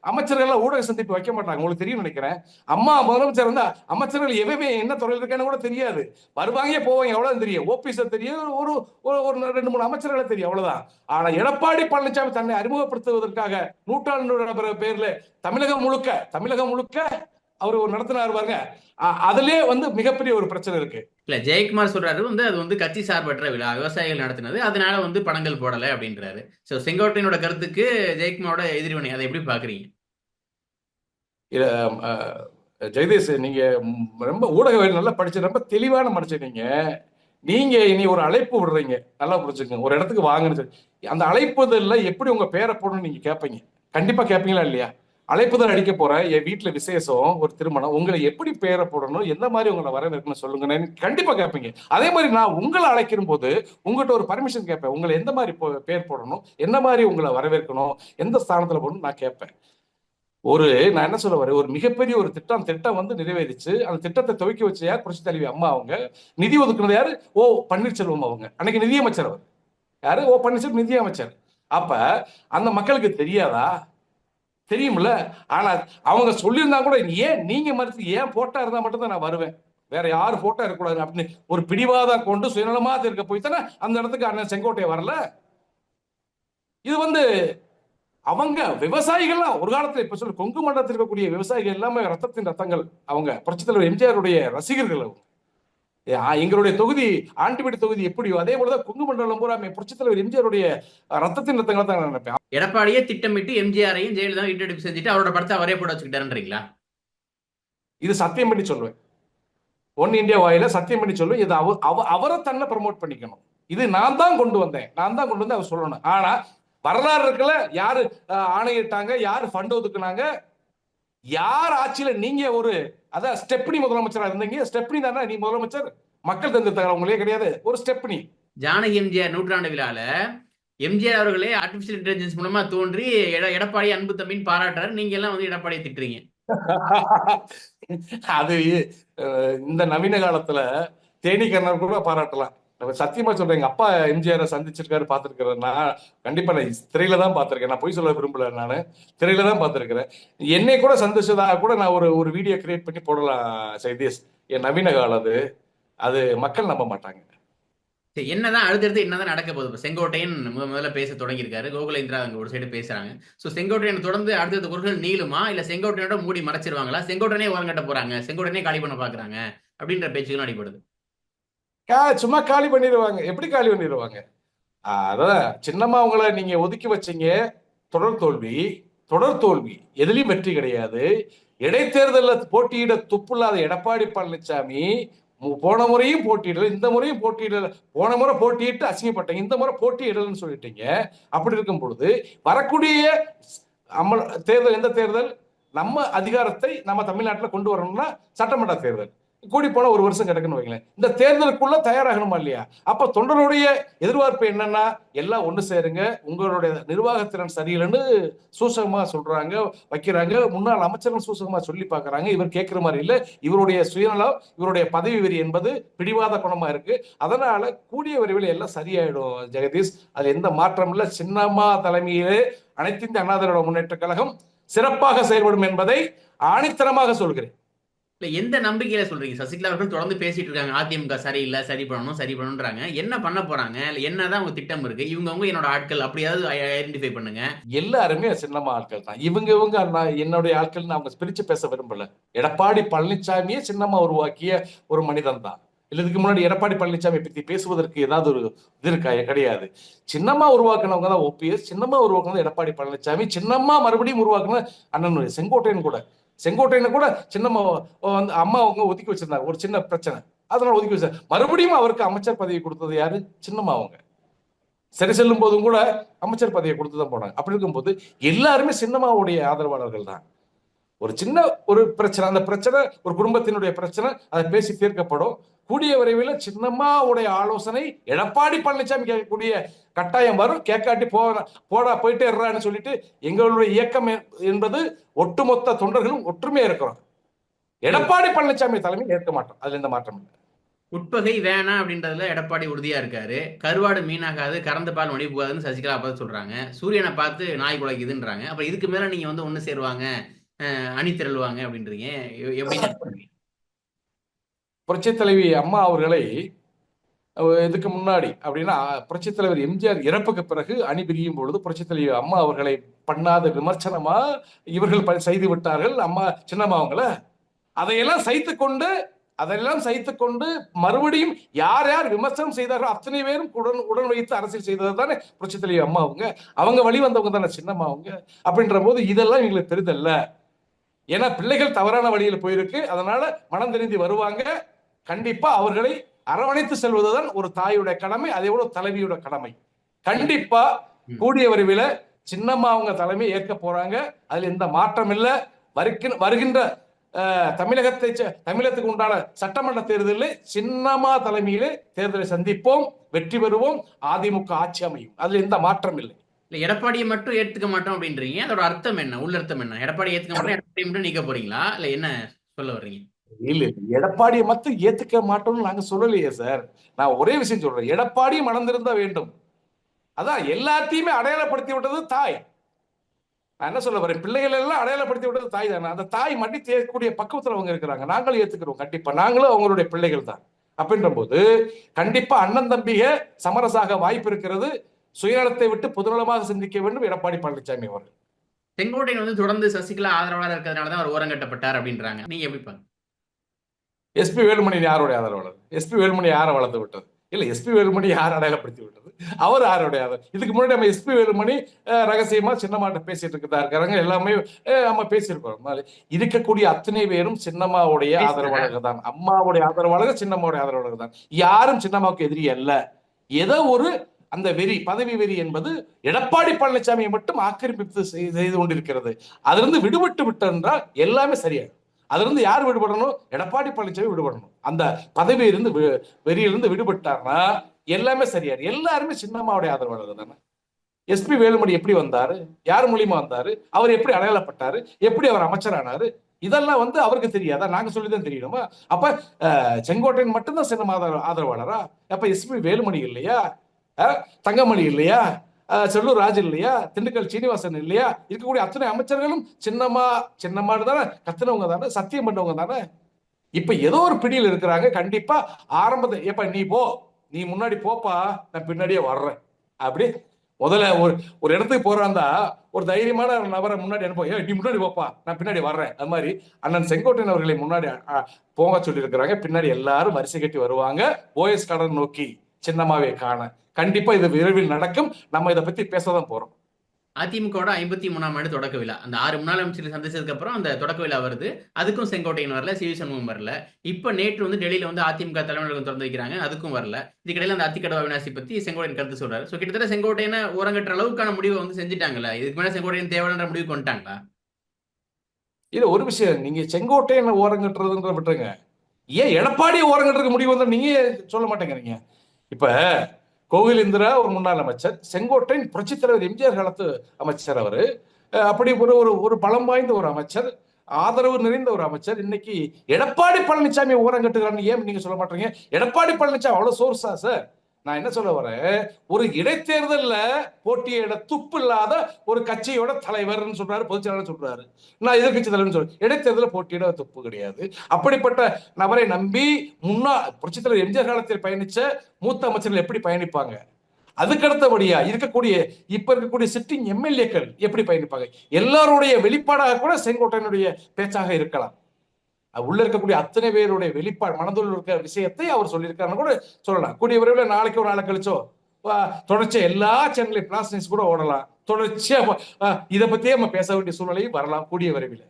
அமைச்சர்கள் ஊடக சந்திப்பு வைக்க மாட்டாங்க. உங்களுக்கு தெரியும் நினைக்கிறேன். அம்மா முதலமைச்சர் வந்து அமைச்சர்கள் எவ்வளவு என்ன துறையில் இருக்கான்னு கூட தெரியாது. வருவாங்க போவாங்க எவ்வளவு தெரியும். ஓபிஎஸ் தெரியும். ஒரு ஒரு ஒரு ரெண்டு மூணு அமைச்சர்களை தெரியும் அவ்வளவுதான். ஆனா எடப்பாடி பழனிசாமி தன்னை அறிமுகப்படுத்துவதற்காக நூற்றாண்டு பேர்ல தமிழகம் முழுக்க தமிழகம் முழுக்க அவர் ஒரு நடத்தினார் பாருங்க. அதுலயே வந்து மிகப்பெரிய ஒரு பிரச்சனை இருக்கு. இல்ல ஜெயக்குமார் சொல்றாரு வந்து அது வந்து கட்சி சார்பற்ற விழா விவசாயிகள் நடத்தினது. அதனால வந்து படங்கள் போடல அப்படின்றாரு. சோ செங்கோட்டையனோட கருத்துக்கு ஜெயக்குமாரோட எதிர்வினை அதை எப்படி பாக்குறீங்க அஹ், ஜெகதீஷ் நீங்க ரொம்ப ஊடகவியல் நல்லா படிச்சு ரொம்ப தெளிவான மனுஷன் நீங்க. நீங்க இனி ஒரு அழைப்பு விடுறீங்க. நல்லா புரிஞ்சுக்கங்க. ஒரு இடத்துக்கு வாங்கன்னு அந்த அழைப்புதல்ல எப்படி உங்க பேரை போடணும்னு நீங்க கேட்பீங்க கண்டிப்பா கேட்பீங்களா இல்லையா? அழைப்புதல் அடிக்க போற. என் வீட்டுல விசேஷம் ஒரு திருமணம். உங்களை எப்படி பேரை போடணும் எந்த மாதிரி உங்களை வரவேற்கணும் சொல்லுங்க கண்டிப்பா கேட்பீங்க. அதே மாதிரி நான் உங்களை அழைக்கிற போது உங்கள்கிட்ட ஒரு பர்மிஷன் கேட்பேன். உங்களை எந்த மாதிரி போ- பேர் போடணும் என்ன மாதிரி உங்களை வரவேற்கணும் எந்த ஸ்தானத்துல போடணும் நான் கேட்பேன். ஒரு நான் என்ன சொல்ல வரேன்? ஒரு மிகப்பெரிய ஒரு திட்டம் திட்டம் வந்து நிறைவேறிச்சு. அந்த திட்டத்தை துவக்கி வச்ச யார்? புரட்சி தலைவி அம்மா அவங்க. நிதி ஒதுக்குனது யாரு? ஓ பன்னீர்செல்வம் அவங்க. அன்னைக்கு நிதியமைச்சர் அவர். யாரு? ஓ பன்னீர்செல்வம் நிதியமைச்சர். அப்ப அந்த மக்களுக்கு தெரியாதா? தெரியும்ல? ஆனா அவங்க சொல்லியிருந்தா கூட ஏன் நீங்க மறுத்து ஏன் போட்டா இருந்தா மட்டும்தான் நான் வருவேன்? வேற யாரு போட்டா இருக்கக்கூடாது அப்படின்னு ஒரு பிடிவாதம் கொண்டு சுயநலமா இருக்க போய் தானே அந்த இடத்துக்கு அண்ணன் செங்கோட்டையை வரல? இது வந்து அவங்க விவசாயிகள்லாம் ஒரு காலத்துல இப்ப சொல்லு கொங்கு மண்டலத்தில் இருக்கக்கூடிய விவசாயிகள் எல்லாமே ரத்தத்தின் ரத்தங்கள். அவங்க புரட்சித் எம்ஜிஆருடைய ரசிகர்கள் அவங்க. எங்களுடைய தொகுதி ஆண்டிபடி தொகுதி எப்படியோ அதே போலதான் கொங்கு மண்டலம் பூரா புரட்சித் தலைவர் எம்ஜிஆருடைய ரத்தத்தின் ரத்தங்களை தான் நான் நினைப்பேன். எடப்பாடியே திட்டமிட்டு எம்ஜிஆரையும் ஜெயலலிதா இன்ட்ரடியூஸ் செஞ்சுட்டு அவரோட படத்தை அவரே போட வச்சுக்கிட்டாருன்றீங்களா? இது சத்தியம் பண்ணி சொல்லுவேன். ஒன் இந்தியா வாயில சத்தியம் பண்ணி சொல்லுவேன். இது அவ அவ- அவரை தன்னை ப்ரமோட் பண்ணிக்கணும். இது நான் தான் கொண்டு வந்தேன். நான் தான் கொண்டு வந்து அவர் சொல்லணும். ஆனா வரலாறு இருக்குல்ல யாரு ஆணையிட்டாங்க யாரு ஃபண்ட் ஒதுக்குனாங்க யார் ஆட்சியில நீங்க ஒரு அதான் ஸ்டெப்னி முதலமைச்சரா இருந்தீங்க. ஸ்டெப்னி தானே நீ முதலமைச்சர்? மக்கள் தந்திருத்தாங்க உங்களே கிடையாது. ஒரு ஸ்டெப்னி. ஜானகி எம்ஜிஆர் நூற்றாண்டு விழால எம்ஜிஆர் அவர்களே ஆர்டிபிஷியல் இன்டெலிஜென்ஸ் மூலமா தோன்றி எட- எடப்பாடி அன்பு தம்பின்னு பாராட்டுறாரு. நீங்க எல்லாம் வந்து எடப்பாடியை திட்டுறீங்க. (laughs) அது இந்த நவீன காலத்துல தேனீக்கண்ணர் கூட பாராட்டலாம். சத்தியமா சொல்றேன். எங்க அப்பா எம்ஜிஆரை சந்திச்சிருக்காரு பார்த்திருக்கிறேன் நான் கண்டிப்பா நான் திரையில தான் பாத்திருக்கேன் நான் பொய் சொல்ல விரும்பல நான். திரையில தான் பாத்திருக்கிறேன் என்னை கூட சந்திச்சதாக கூட நான் ஒரு ஒரு வீடியோ கிரியேட் பண்ணி போடலாம் சைதீஷ். என் நவீன காலம் அது. அது மக்கள் நம்ப மாட்டாங்க. சரி, என்னதான் அடுத்தடுத்து என்னதான் நடக்க போகுது? செங்கோட்டையன் முத முதல்ல பேச தொடங்கியிருக்காரு. கோகுலேந்திரா அங்க ஒரு சைடு பேசுறாங்க. சோ செங்கோட்டையன் தொடர்ந்து அடுத்தடுத்த குரல்கள் நீளுமா? இல்ல செங்கோட்டையனோட மூடி மறைச்சிருவாங்களா? செங்கோட்டையனே ஓரங்கட்ட போறாங்க. செங்கோட்டையனே காலி பண்ண பாக்குறாங்க. அப்படின்ற பேச்சுகளும் அடிப்படுது கா- சும்மா காலி பண்ணிடுவாங்க. எப்படி காலி பண்ணிடுவாங்க? அதான் சின்னம்மா உங்களை நீங்க ஒதுக்கி வச்சீங்க. தொடர் தோல்வி தொடர் தோல்வி. எதுலையும் வெற்றி கிடையாது. இடைத்தேர்தலில் போட்டியிட துப்புள்ளாத எடப்பாடி பழனிசாமி போன முறையும் போட்டியிடல இந்த முறையும் போட்டியிடல. போன முறை போட்டியிட்டு அசிங்கப்பட்டீங்க இந்த முறை போட்டியிடலன்னு சொல்லிட்டீங்க. அப்படி இருக்கும் பொழுது வரக்கூடிய அமல் தேர்தல் எந்த தேர்தல்? நம்ம அதிகாரத்தை நம்ம தமிழ்நாட்டில் கொண்டு வரணும்னா சட்டமன்ற தேர்தல். கூடி போன ஒரு வருஷம் கிடக்குன்னு வைங்களேன். இந்த தேர்தலுக்குள்ள தயாராகணுமா இல்லையா? அப்ப தொண்டருடைய எதிர்பார்ப்பு என்னன்னா எல்லாம் ஒண்ணு சேருங்க உங்களுடைய நிர்வாகத்திறன் சரியில்லைன்னு சூசகமா சொல்றாங்க வைக்கிறாங்க. முன்னாள் அமைச்சர்கள் சூசகமா சொல்லி பார்க்கறாங்க இவர் கேட்கிற மாதிரி இல்ல. இவருடைய சுயநலம் இவருடைய பதவி வெறி என்பது பிடிவாத குணமா இருக்கு. அதனால கூடிய விரைவில் எல்லாம் சரியாயிடும் ஜெகதீஷ். அது எந்த மாற்றம் இல்ல. சின்னம்மா தலைமையிலே அனைத்து இந்திய அண்ணா திராவிட முன்னேற்ற கழகம் சிறப்பாக செயல்படும் என்பதை ஆணித்தனமாக சொல்கிறேன். இல்ல எந்த நம்பிக்கையில சொல்றீங்க? சசிகலா அவர்கள் தொடர்ந்து பேசிட்டு இருக்காங்க. அதிமுக சரியில்லை சரி பண்ணணும் சரி பண்ணணும்ன்றாங்க என்ன பண்ண போறாங்க? இல்ல என்னதான் உங்க திட்டம் இருக்கு? இவங்கவுங்க என்னோட ஆட்கள் அப்படியாவது ஐடென்டிஃபை பண்ணுங்க. எல்லாருமே சின்னம்மா ஆட்கள் தான். இவங்க இவங்க என்னுடைய ஆட்கள் அவங்க பிரிச்சு பேச விரும்பல. எடப்பாடி பழனிசாமியே சின்னம்மா உருவாக்கிய ஒரு மனிதன் தான். இல்லை இதுக்கு முன்னாடி எடப்பாடி பழனிசாமி பத்தி பேசுவதற்கு ஏதாவது ஒரு இது இருக்கா? கிடையாது. சின்னம்மா உருவாக்குனவங்க தான் ஓபிஎஸ். சின்னம்மா உருவாக்குனது எடப்பாடி பழனிசாமி சின்னம்மா மறுபடியும் உருவாக்குனது அண்ணன் செங்கோட்டையன் கூட. செங்கோட்டையனை கூட சின்னம்மா வந்து அம்மா அவங்க ஒதுக்கி வச்சிருந்தாங்க. ஒரு சின்ன பிரச்சனை. அதனால ஒதுக்கி வச்சார். மறுபடியும் அவருக்கு அமைச்சர் பதவி கொடுத்தது யாரு? சின்னம்மா அவங்க. சரி செல்லும் போதும் கூட அமைச்சர் பதவியை கொடுத்து தான் போனாங்க. அப்படி இருக்கும்போது எல்லாருமே சின்னம்மாவுடைய ஆதரவாளர்கள் தான். ஒரு சின்ன ஒரு பிரச்சனை அந்த பிரச்சனை ஒரு குடும்பத்தினுடைய பிரச்சனை அதை பேசி தீர்க்கப்படும். கூடிய விரைவில் சின்னம்மாவுடைய ஆலோசனை எடப்பாடி பழனிசாமி கேட்கக்கூடிய கட்டாயம் வரும். கேட்காட்டி போ போடா போயிட்டே இருறான்னு சொல்லிட்டு எங்களுடைய இயக்கம் என்பது ஒட்டுமொத்த தொண்டர்களும் ஒற்றுமையா இருக்கிறோம். எடப்பாடி பழனிசாமி தலைமையில் ஏற்க மாட்டோம். அதுல எந்த மாற்றம் இல்லை. உட்பகை வேணாம் அப்படின்றதுல எடப்பாடி உறுதியா இருக்காரு. கருவாடு மீனாகாது கறந்த பால் மணி போகாதுன்னு சசிகலா பார்த்து சொல்றாங்க. சூரியனை பார்த்து நாய் குலைக்குதுன்றாங்க. அப்ப இதுக்கு மேல நீங்க வந்து ஒண்ணு சேருவாங்க அணி திரளுவாங்க அப்படின்றீங்க. எப்படி (laughs) புரட்சித் தலைவி அம்மா அவர்களை இதுக்கு முன்னாடி அப்படின்னா புரட்சித் தலைவர் எம்ஜிஆர் இறப்புக்கு பிறகு அணி பிரியும் பொழுது புரட்சித் தலைவி அம்மா அவர்களை பண்ணாத விமர்சனமா இவர்கள் ப- செய்து விட்டார்கள். அம்மா சின்னம்மா அவங்கள. அதையெல்லாம் சைத்து கொண்டு அதெல்லாம் சைத்து கொண்டு மறுபடியும் யார் யார் விமர்சனம் செய்தார்களோ அத்தனை பேரும் உடன் உடன் வைத்து அரசியல் செய்தது தானே புரட்சித் தலைவி அம்மா அவங்க. அவங்க வழி வந்தவங்க தானே சின்னம்மா அவங்க. அப்படின்ற போது இதெல்லாம் எங்களுக்கு பெரிதல்ல. ஏன்னா பிள்ளைகள் தவறான வழியில் போயிருக்கு. அதனால மனம் தெரிந்து வருவாங்க. கண்டிப்பா அவர்களை அரவணைத்து செல்வதுதான் ஒரு தாயுடைய கடமை அதே போல தலைவியோட கடமை. கண்டிப்பா கூடிய விரைவில் சின்னம்மா அவங்க தலைமை ஏற்க போறாங்க. அதுல எந்த மாற்றம் இல்ல. வருகின்ற வருகின்ற தமிழகத்தை தமிழகத்துக்கு உண்டான சட்டமன்ற தேர்தலில் சின்னம்மா தலைமையிலே தேர்தலை சந்திப்போம் வெற்றி பெறுவோம் அதிமுக ஆட்சி அமையும். அதுல எந்த மாற்றம் இல்லை. இல்ல எடப்பாடியை மட்டும் ஏத்துக்க மாட்டோம் அப்படின்றீங்க. அதோட அர்த்தம் என்ன? உள்ள அர்த்தம் என்ன? எடப்பாடி ஏத்துக்க மாட்டோம் எடப்பாடி மட்டும் நீக்க போறீங்களா? இல்ல என்ன சொல்ல வர்றீங்க? இல்ல எடப்பாடியை மட்டும் ஏத்துக்க மாட்டோம்னு நாங்க சொல்லலையே சார். நான் ஒரே விஷயம் சொல்றேன். எடப்பாடியும் மணந்திருந்த வேண்டும். அதான் எல்லாத்தையுமே அடையாளப்படுத்தி விட்டது தாய். நான் என்ன சொல்ல வரேன்? பிள்ளைகள் எல்லாம் அடையாளப்படுத்தி விட்டது தாய் தானே? அந்த தாய் மண்டி ஏற்கக்கூடிய பக்கத்துல அவங்க இருக்கிறாங்க. நாங்களும் ஏத்துக்கிறோம். கண்டிப்பா நாங்களும் அவங்களுடைய பிள்ளைகள் தான். அப்படின்ற போது கண்டிப்பா அண்ணன் தம்பிக சமரசாக வாய்ப்பு இருக்கிறது. சுயநலத்தை விட்டு பொதுநலமாக சிந்திக்க வேண்டும் எடப்பாடி பழனிசாமி அவர்கள். செங்கோட்டையன் வந்து தொடர்ந்து சசிகலா ஆதரவாளர் இருக்கிறதுனால தான் அவர் ஓரங்கட்டப்பட்டார் அப்படின்றாங்க. நீங்க எப்படி பாருங்க எஸ்பி வேலுமணி யாருடைய ஆதரவாளர் எஸ்பி வேலுமணி யாரை வளர்த்து விட்டது? இல்ல எஸ்பி வேலுமணி யார் அடையாளப்படுத்தி விட்டது? அவர் யாருடைய ஆதரவு? இதுக்கு முன்னாடி நம்ம எஸ்பி வேலுமணி ரகசியமா சின்னமாட்ட பேசிட்டு இருக்கதா இருக்கிறாங்க. எல்லாமே நம்ம பேசியிருக்கோம் இருக்கக்கூடிய அத்தனை பேரும் சின்னம்மாவுடைய. ஆதரவாளர்கள் தான் அம்மாவுடைய ஆதரவாளர்கள் சின்னம்மாவுடைய ஆதரவாளர்கள் தான் யாரும் சின்னம்மாவுக்கு எதிரி அல்ல. ஏதோ ஒரு அந்த வெறி பதவி வெறி என்பது எடப்பாடி பழனிசாமியை மட்டும் ஆக்கிரமிப்பு செய்- செய்து கொண்டிருக்கிறது. அதிலிருந்து விடுபட்டு விட்டென்றால் எல்லாமே சரியாயிடும். அதிலிருந்து யார் விடுபடணும்? எடப்பாடி பழனிசாமி விடுபடணும். அந்த பதவியிலிருந்து வெறியிலிருந்து விடுபட்டார்னா எல்லாமே சரியாரு எல்லாருமே சின்னம்மாவுடைய ஆதரவாளர் தானே எஸ்பி வேலுமணி எப்படி வந்தாரு? யார் மூலியமா வந்தாரு? அவர் எப்படி அடையாளப்பட்டாரு? எப்படி அவர் அமைச்சரானாரு? இதெல்லாம் வந்து அவருக்கு தெரியாதா? நாங்க சொல்லிதான் தெரியணுமா? அப்ப செங்கோட்டையன் மட்டும்தான் சின்ன ஆதரவாளரா? அப்ப எஸ்பி வேலுமணி இல்லையா? தங்கமணி இல்லையா? செல்லூர் ராஜ் இல்லையா? திண்டுக்கல் சீனிவாசன் இல்லையா? இருக்கக்கூடிய அத்தனை அமைச்சர்களும் சின்னம்மா சின்னம்மான்னு தானே? கத்துனவங்க தானே? சத்தியம் பண்ணவங்க தானே? இப்ப ஏதோ ஒரு பிடியில் இருக்கிறாங்க. கண்டிப்பா ஆரம்பத்தை ஏப்பா நீ போ. நீ முன்னாடி போப்பா. நான் பின்னாடியே வர்றேன். அப்படி முதல்ல ஒரு ஒரு இடத்துக்கு போறாந்தா ஒரு தைரியமான ஒரு நபரை முன்னாடி அனுப்ப. ஏ நீ முன்னாடி போப்பா. நான் பின்னாடி வர்றேன். அது மாதிரி அண்ணன் செங்கோட்டையன் அவர்களை முன்னாடி போக சொல்லி இருக்கிறாங்க பின்னாடி எல்லாரும் வரிசை கட்டி வருவாங்க. ஓஎஸ் கடன் நோக்கி. சின்னமாவே காண. கண்டிப்பா இது விரைவில் நடக்கும். நம்ம இதை பத்தி பேசதான் போறோம். அதிமுகவோட ஐம்பத்தி மூணாம் ஆண்டு தொடக்க விழா. அந்த ஆறு முன்னாள் அமைச்சர்கள் சந்திச்சதுக்கு அப்புறம் அந்த தொடக்க விழா வருது. அதுக்கும் செங்கோட்டையன் வரல சிவி சண்முகம் வரல. இப்ப நேற்று வந்து டெல்லியில வந்து அதிமுக தலைவர்கள் திறந்து வைக்கிறாங்க. அதுக்கும் வரல. இதுக்கிடையில அந்த அத்திக்கடவா வினாசி பத்தி செங்கோட்டையன் கருத்து சொல்றாரு. சோ கிட்டத்தட்ட செங்கோட்டையனை ஓரங்கட்டுற அளவுக்கான முடிவை வந்து செஞ்சுட்டாங்கல்ல இதுக்கு மேல செங்கோட்டையன் தேவையான முடிவு கொண்டுட்டாங்களா? இது ஒரு விஷயம். நீங்க செங்கோட்டையனை ஓரங்கட்டுறதுன்ற விட்டுருங்க. ஏன் எடப்பாடியை ஓரங்கட்டுறதுக்கு முடிவு வந்தா நீங்க சொல்ல மாட்டேங்கிறீங்க? இப்ப கோகிலேந்திரா ஒரு முன்னாள் அமைச்சர் செங்கோட்டையின் புரட்சித் தலைவர் எம்ஜிஆர் காலத்து அமைச்சர் அவர். அப்படி ஒரு ஒரு ஒரு பலம் வாய்ந்த ஒரு அமைச்சர் ஆதரவு நிறைந்த ஒரு அமைச்சர். இன்னைக்கு எடப்பாடி பழனிசாமி ஓரங்கட்டுகிறான்னு ஏன் நீங்க சொல்ல மாட்டீங்க? எடப்பாடி பழனிசாமி அவ்வளவு சோர்ஸா சார்? நான் என்ன சொல்ல வரேன்? ஒரு இடைத்தேர்தல்ல போட்டியிட துப்பு இல்லாத ஒரு கட்சியோட தலைவர்னு சொல்றாரு பொதுச்செயலாளர் சொல்றாரு. நான் எதிர்கட்சி தலைவர் சொல்றேன். இடைத்தேர்தல போட்டியிட துப்பு கிடையாது. அப்படிப்பட்ட நபரை நம்பி முன்னா புரட்சித் தலைவர் எம்ஜிஆர் காலத்தில் பயணிச்ச மூத்த அமைச்சர்கள் எப்படி பயணிப்பாங்க? அதுக்கடுத்தபடியா இருக்கக்கூடிய இப்ப இருக்கக்கூடிய சிட்டிங் எம்எல்ஏக்கள் எப்படி பயணிப்பாங்க? எல்லாருடைய வெளிப்பாடாக கூட செங்கோட்டையனுடைய பேச்சாக இருக்கலாம். உள்ள இருக்கக்கூடிய அத்தனை பேருடைய வெளிப்பாடு மனதுள்ள இருக்கிற விஷயத்தை அவர் சொல்லியிருக்காருன்னு கூட சொல்லலாம். கூடிய விரைவில் நாளைக்கு ஒரு நாளை கழிச்சோ வா- தொடர்ச்சியா எல்லா சேனல்லையும் பிளாஸ் நியூஸ் கூட ஓடலாம். தொடர்ச்சியா இதை பத்தியே நம்ம பேச வேண்டிய சூழ்நிலையும் வரலாம் கூடிய விரைவில்.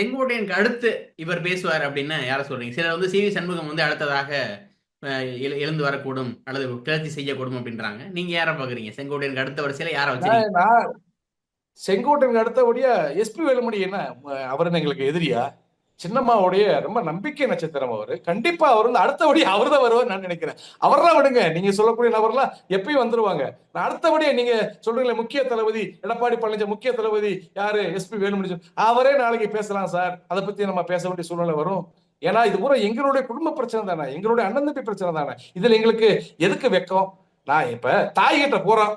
செங்கோட்டையனுக்கு அடுத்து இவர் பேசுவார் அப்படின்னு யார சொல்றீங்க? சிலர் வந்து சிவி சண்முகம் வந்து அடுத்ததாக எழுந்து வரக்கூடும் அல்லது கிளர்ச்சி செய்யக்கூடும் அப்படின்றாங்க. நீங்க யாரை பாக்குறீங்க? செங்கோட்டையனுக்கு அடுத்த வரிசையில யாரை நான் செங்கோட்டையனுக்கு அடுத்தபடியா எஸ்பி வேலுமணி என்ன? அவர் எங்களுக்கு எதிரியா? சின்னம்மாவுடைய ரொம்ப நம்பிக்கை நட்சத்திரம் அவர். கண்டிப்பா அவர் வந்து அடுத்தபடி அவர் தான் வருவார் நான் நினைக்கிறேன். அவர்லாம் விடுங்க. நீங்க சொல்லக்கூடிய நபர்லாம் எப்பயும் வந்துருவாங்க. நான் அடுத்தபடியே நீங்க சொல்றீங்களே முக்கிய தளபதி எடப்பாடி பழனிசாமி முக்கிய தளபதி யாரு? எஸ்பி வேலுமணி சொல்லி- அவரே நாளைக்கு பேசலாம் சார். அதை பத்தி நம்ம பேச வேண்டிய சூழ்நிலை வரும். ஏன்னா இது பூரா எங்களுடைய குடும்ப பிரச்சனை தானே. எங்களுடைய அண்ணன் தம்பி பிரச்சனை தானே. இதுல எங்களுக்கு எதுக்கு வெக்கம்? நான் இப்ப தாய்கிட்ட போறோம்.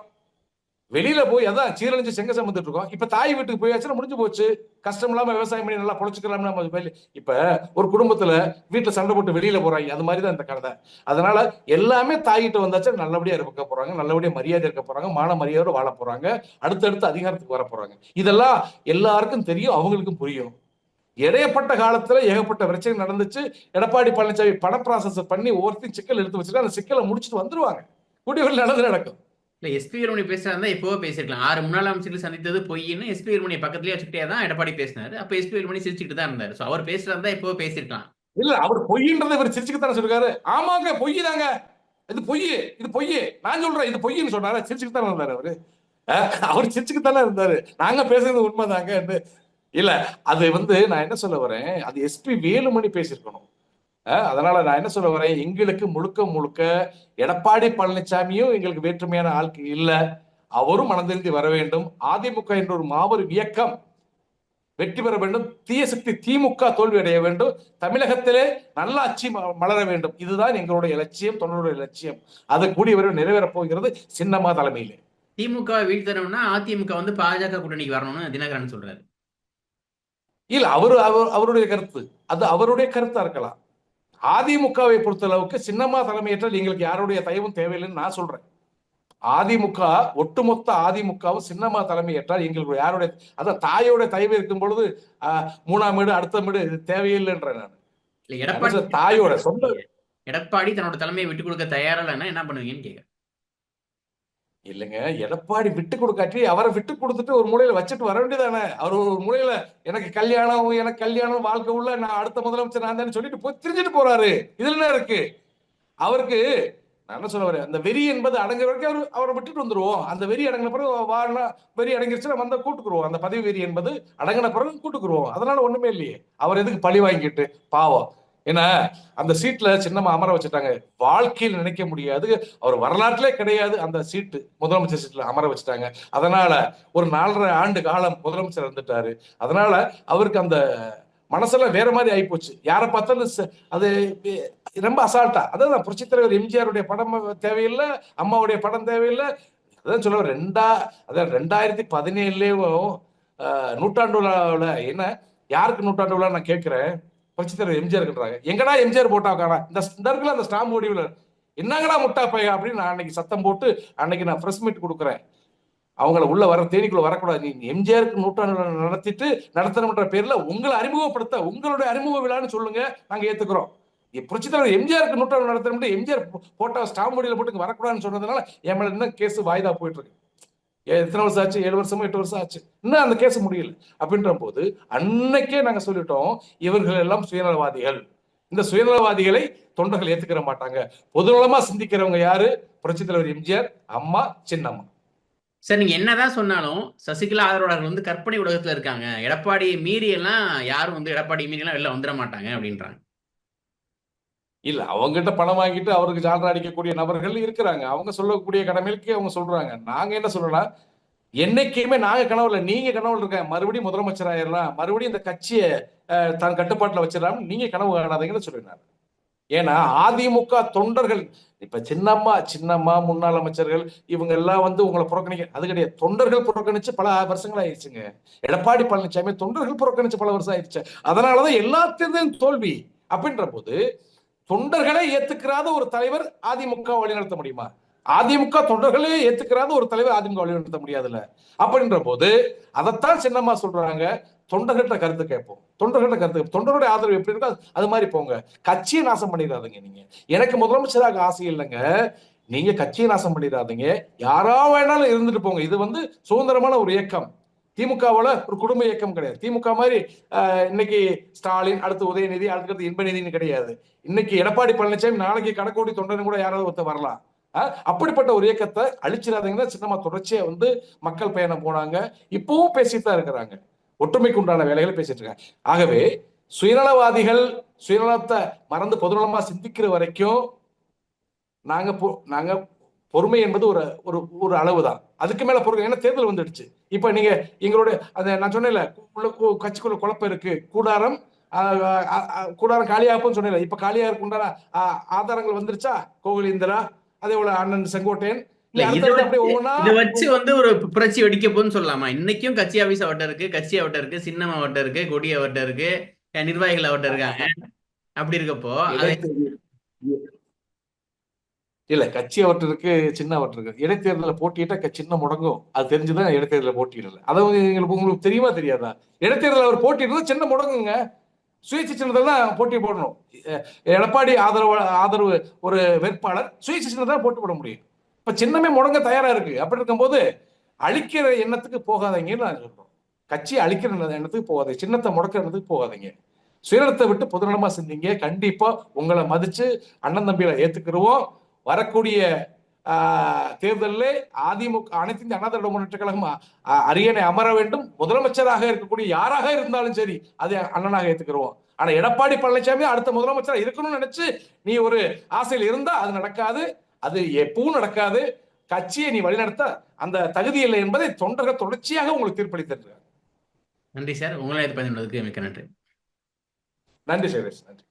வெளியில போய் அதான் சீரழிஞ்சு செங்க சமந்துட்டு இருக்கோம். இப்ப தாய் வீட்டுக்கு போயாச்சுன்னா முடிஞ்சு போச்சு. கஷ்டம் இல்லாம விவசாயம் பண்ணி நல்லா பொழைச்சுக்கலாம் நம்ம இப்ப ஒரு குடும்பத்துல வீட்டுல சண்டை போட்டு வெளியில போறாங்க. அது மாதிரி தான் இந்த கதை. அதனால எல்லாமே தாய்கிட்ட வந்தாச்சா. நல்லபடியா இருக்க போறாங்க. நல்லபடியா மரியாதை இருக்க போறாங்க. மான மரியாதையோட வாழ போறாங்க. அடுத்தடுத்து அதிகாரத்துக்கு வர போறாங்க. இதெல்லாம் எல்லாருக்கும் தெரியும். அவங்களுக்கும் புரியும். இடையப்பட்ட காலத்துல ஏகப்பட்ட பிரச்சனை நடந்துச்சு. எடப்பாடி பழனிசாமி பண ப்ராசஸ் பண்ணி ஒவ்வொருத்தையும் சிக்கல் எடுத்து வச்சுட்டு அந்த சிக்கலை முடிச்சுட்டு வந்துருவாங்க. கூடியவர்கள் நடந்து நடக்கும். இல்லை எஸ்பி வேலுமணி பேசுறதா எப்போவோ பேசியிருக்கலாம் ஆறு முன்னாள் அமைச்சர்கள் சந்தித்தது பொய்ன்னு எஸ்பி வீரமணியை பக்கத்துலயே வச்சுக்கிட்டே தான் எடப்பாடி பேசினாரு. அப்போ எஸ்பி வேலுமணி சிரிச்சுக்கிட்டு தான் இருந்தாரு. ஸோ அவர் பேசுறதா எப்பவோ பேசியிருக்கலாம் இல்ல அவர் பொய்ன்றத இவர் சிரிச்சுக்கத்தானே சொல்றாரு ஆமாங்க பொய் தாங்க. இது பொய் இது பொய். நான் சொல்றேன் இது பொய்ன்னு சொன்னாரு. சிரிச்சுக்கு தானே இருந்தாரு அவரு. அவர் சிரிச்சுக்கு தானே இருந்தாரு. நாங்க பேசுறது உண்மைதாங்க இல்ல அது வந்து நான் என்ன சொல்ல வரேன்? அது எஸ்பி வேலுமணி பேசியிருக்கணும். அதனால நான் என்ன சொல்ல வரேன்? எங்களுக்கு முழுக்க முழுக்க எடப்பாடி பழனிசாமியும் எங்களுக்கு வேற்றுமையான ஆட்கு இல்ல. அவரும் மனதிருந்தி வர வேண்டும். அதிமுக என்ற ஒரு மாபெரும் இயக்கம் வெற்றி பெற வேண்டும். தீய சக்தி திமுக தோல்வி அடைய வேண்டும். தமிழகத்திலே நல்ல ஆட்சி ம- மலர வேண்டும். இதுதான் எங்களுடைய லட்சியம் தொண்டருடைய லட்சியம். அது கூடிய விரைவில் நிறைவேறப் போகிறது சின்னம்மா தலைமையிலே. திமுக வீழ்த்தணும்னா அதிமுக வந்து பாஜக கூட்டணிக்கு வரணும்னு தினகரன் சொல்றாரு. இல்ல அவரு அவர் அவருடைய கருத்து. அது அவருடைய கருத்தா இருக்கலாம். அதிமுகவை பொறுத்தளவுக்கு சின்னம்மா தலைமையேற்றால் எங்களுக்கு யாருடைய தயவும் தேவையில்லைன்னு நான் சொல்றேன். அதிமுக ஒட்டுமொத்த அதிமுகவும் சின்னம்மா தலைமையேற்றால் எங்களுக்கு யாருடைய அதான் தாயோட தயவு இருக்கும் பொழுது மூணாம் வீடு அடுத்த வீடு இது தேவையில்லைன்றேன் நான். தாயோட சொந்த எடப்பாடி தன்னோட தலைமையை விட்டு கொடுக்க தயாரா இல்லைன்னா என்ன பண்ணுவீங்கன்னு கேக்குறேன் இல்லைங்க எடப்பாடி விட்டு கொடுக்காட்டி அவரை விட்டு கொடுத்துட்டு ஒரு மூலையில வச்சுட்டு வர வேண்டியதானே? அவர் ஒரு மூலையில எனக்கு கல்யாணம் எனக்கு கல்யாணம் வாழ்க்கை உள்ள நான் அடுத்த முதலமைச்சர் நான் தான் சொல்லிட்டு போய் திரிஞ்சிட்டு போறாரு. இதுல என்ன இருக்கு? அவருக்கு நான் என்ன சொல்ல வரேன் அந்த வெறி என்பது அடங்குற வரைக்கும் அவர் அவரை விட்டுட்டு வந்துருவோம். அந்த வெறி அடங்கின பிறகு வாழனா வெறி அடங்கிருச்சுன்னா வந்தா கூட்டுக்குருவோம். அந்த பதவி வெறி என்பது அடங்கின பிறகு கூட்டுக்குருவோம். அதனால ஒண்ணுமே இல்லையே. அவர் எதுக்கு பழி வாங்கிட்டு பாவம். ஏன்னா அந்த சீட்ல சின்னமா அமர வச்சுட்டாங்க. வாழ்க்கையில் நினைக்க முடியாது. அவர் வரலாற்றிலே கிடையாது அந்த சீட்டு. முதலமைச்சர் சீட்ல அமர வச்சுட்டாங்க. அதனால ஒரு நாலரை ஆண்டு காலம் முதலமைச்சர் இருந்துட்டாரு அதனால அவருக்கு அந்த மனசெல்லாம் வேற மாதிரி ஆயிப்போச்சு. யாரை பார்த்தாலும் அது ரொம்ப அசால்ட்டா அதான் புரட்சித் தலைவர் எம்ஜிஆருடைய படம் தேவையில்லை அம்மாவுடைய படம் தேவையில்லை. அதான் சொல்ல ரெண்டா அதான் ரெண்டாயிரத்தி பதினேழுலேயும் நூற்றாண்டு விழாவில் என்ன யாருக்கு நூற்றாண்டு விழா நான் கேட்குறேன்? புரட்சித் தலைவர் எம்ஜிஆர்ன்றாங்க எங்கடா எம்ஜிஆர் போட்டா காணா இந்த இந்த அந்த ஸ்டாம் முடிவில். என்னங்கடா முட்டா பையா அப்படின்னு நான் அன்னைக்கு சத்தம் போட்டு அன்னைக்கு நான் ஃப்ரெஷ் மீட் கொடுக்குறேன். அவங்கள உள்ள வர தேனிக்குள்ள வரக்கூடாது. நீ எம்ஜிஆருக்கு நூற்றாண்டு நடத்திட்டு நடத்தணுன்ற பேர்ல உங்களை அறிமுகப்படுத்த உங்களுடைய அறிமுக விழான்னு சொல்லுங்க. நாங்க ஏத்துக்கிறோம். இ- தலைவர் எம்ஜிஆருக்கு நூற்றாண்டு நடத்தணும் எம்ஜிஆர் போட்டா ஸ்டாம்ப் முடியல போட்டு வரக்கூடாதுன்னு சொன்னதுனால என் மேல இன்னும் கேஸ் வாய்தா போயிட்டு இருக்கு. எத்தனை வருஷம் ஆச்சு? ஏழு வருஷமோ எட்டு வருஷம் ஆச்சு. இன்னும் அந்த கேஸ் முடியல. அப்படின்ற போது அன்னைக்கே நாங்கள் சொல்லிட்டோம் இவர்கள் எல்லாம் சுயநலவாதிகள். இந்த சுயநலவாதிகளை தொண்டர்கள் ஏத்துக்கிற மாட்டாங்க. பொதுநலமா சிந்திக்கிறவங்க யாரு? புரட்சி தலைவர் எம்ஜிஆர் அம்மா சின்னம்மா. சார் நீங்க என்னதான் சொன்னாலும் சசிகலா ஆதரவாளர்கள் வந்து கற்பனை உலகத்துல இருக்காங்க. எடப்பாடியை மீறி எல்லாம் யாரும் வந்து எடப்பாடி மீறி எல்லாம் வெளில வந்துட மாட்டாங்க அப்படின்றாங்க. இல்ல அவங்ககிட்ட பணம் வாங்கிட்டு அவருக்கு ஜால்ரா அடிக்கக்கூடிய நபர்கள் இருக்கிறாங்க. அவங்க சொல்லக்கூடிய கடமைக்கு அவங்க சொல்றாங்க. நாங்க என்ன சொல்லலாம் என்னைக்குமே நாங்க கனவுல நீங்க கனவுல இருக்க மறுபடியும் முதலமைச்சர் ஆயிடலாம் மறுபடியும் இந்த கட்சியை தன் கட்டுப்பாட்டுல வச்சிடலாம் நீங்க கனவு காணாதீங்கன்னு சொல்லினாரு ஏன்னா அதிமுக தொண்டர்கள் இப்ப சின்னம்மா சின்னம்மா முன்னாள் அமைச்சர்கள் இவங்க எல்லாம் வந்து உங்களை புறக்கணிக்க அது கிடையாது. தொண்டர்கள் புறக்கணிச்சு பல வருஷங்கள் ஆயிடுச்சுங்க. எடப்பாடி பழனிசாமி தொண்டர்கள் புறக்கணிச்சு பல வருஷம் ஆயிடுச்சு. அதனாலதான் எல்லாத்தையும் தோல்வி. அப்படின்ற போது தொண்டர்களே ஏத்துக்கிறாத ஒரு தலைவர் அதிமுக வழிநடத்த முடியுமா? அதிமுக தொண்டர்களே ஏத்துக்கிறாத ஒரு தலைவர் அதிமுக வழிநடத்த முடியாதுல்ல. அப்படின்ற போது அதைத்தான் சின்னம்மா சொல்றாங்க. தொண்டர்கள்ட்ட கருத்து கேட்போம். தொண்டர்கள்ட்ட கருத்து தொண்டருடைய ஆதரவு எப்படி இருக்கோ அது- அது மாதிரி போங்க. கட்சியை நாசம் பண்ணிடாதீங்க நீங்க. எனக்கு முதலமைச்சராக ஆசை இல்லைங்க. நீங்க கட்சியை நாசம் பண்ணிடாதீங்க. யாரா வேணாலும் இருந்துட்டு போங்க. இது வந்து சுதந்திரமான ஒரு இயக்கம். திமுகவுல ஒரு குடும்ப இயக்கம் கிடையாது. திமுக மாதிரி இன்னைக்கு ஸ்டாலின் அடுத்து உதயநிதி அடுத்தது இன்பநிதினு கிடையாது. இன்னைக்கு எடப்பாடி பழனிசாமி நாளைக்கு கடக்கோடி தொண்டன் கூட யாராவது ஒருத்தர் வரலாம். ஆஹ், அப்படிப்பட்ட ஒரு இயக்கத்தை அழிச்சிடாதீங்கன்னா சின்னமா தொடர்ச்சியா வந்து மக்கள் பயணம் போனாங்க. இப்பவும் பேசிட்டு தான் இருக்கிறாங்க. ஒற்றுமைக்கு உண்டான வேலைகளை பேசிட்டு இருக்காங்க. ஆகவே சுயநலவாதிகள் சுயநலத்தை மறந்து பொதுநலமா சிந்திக்கிற வரைக்கும் நாங்க நாங்க பொறுமை என்பது ஒரு ஒரு ஒரு அளவு தான் அதுக்கு மேல பொறுமை ஏன்னா தேர்தல் வந்துடுச்சு. இப்ப நீங்க எங்களுடைய அந்த நான் சொன்னேன்ல கட்சிக்குள்ள குழப்பம் இருக்கு. கூடாரம் கூடாரம் காலியாகும்னு சொன்னேன்ல. இப்ப காலியா இருக்குண்டான ஆதாரங்கள் வந்துருச்சா? கோகுலேந்திரா அதே போல அண்ணன் செங்கோட்டையன். இதை வச்சு வந்து ஒரு புரட்சி வெடிக்க போகுதுன்னு சொல்லலாமா? இன்னைக்கும் கட்சி ஆபீஸ் அவட்ட இருக்கு கட்சி அவட்ட இருக்கு சின்னம் அவட்ட இருக்கு கொடி அவட்ட இருக்கு நிர்வாகிகள் அவட்ட இருக்காங்க. அப்படி இருக்கப்போ இல்ல கட்சி அவற்றிற்கு சின்ன அவற்றிருக்கு இடைத்தேர்தலில் போட்டியிட்டா க- சின்ன முடங்கும். அது தெரிஞ்சுதான் இடைத்தேர்தலில் போட்டியிடல? அதாவது எங்களுக்கு உங்களுக்கு தெரியுமா தெரியாதா? இடைத்தேர்தல் அவர் போட்டியிடுறது சின்ன முடங்குங்க. சுயேட்சை சின்னத்தில் தான் போட்டி போடணும். எ- எடப்பாடி ஆதரவு ஆதரவு ஒரு வேட்பாளர் சுயேட்சை சின்னத்தில் தான் போட்டி போட முடியும். இப்ப சின்னமே முடங்க தயாரா இருக்கு. அப்படி இருக்கும்போது அழிக்கிற எண்ணத்துக்கு போகாதீங்கன்னு நான் சொல்றோம். கட்சி அழிக்கிற எண்ணத்துக்கு போகாதீங்க. சின்னத்தை முடக்கிற எண்ணத்துக்கு போகாதீங்க. சுயநலத்தை விட்டு பொதுநலமா சிந்திங்க. கண்டிப்பா உங்களை மதிச்சு அண்ணன் தம்பிகளை ஏத்துக்கிடுவோம் வரக்கூடிய தேர்தலிலே அதிமுக அனைத்து இந்திய அண்ணா திராவிட முன்னேற்ற கழகம் அரியணை அமர வேண்டும். முதலமைச்சராக இருக்கக்கூடிய யாராக இருந்தாலும் சரி அதை அண்ணனாக ஏத்துக்கிறோம் ஆனா எடப்பாடி பழனிசாமி அடுத்த முதலமைச்சரா இருக்கணும்னு நினைச்சு நீ ஒரு ஆசையில் இருந்தா அது நடக்காது. அது எப்பவும் நடக்காது. கட்சியை நீ வழிநடத்த அந்த தகுதி இல்லை என்பதை தொண்டர்கள் தொடர்ச்சியாக உங்களுக்கு தீர்ப்பளித்திருக்கிறார் நன்றி சார். உங்களை இது பதினொன்றதுக்கு மிக்க நன்றி. நன்றி சைலேஷ் நன்றி.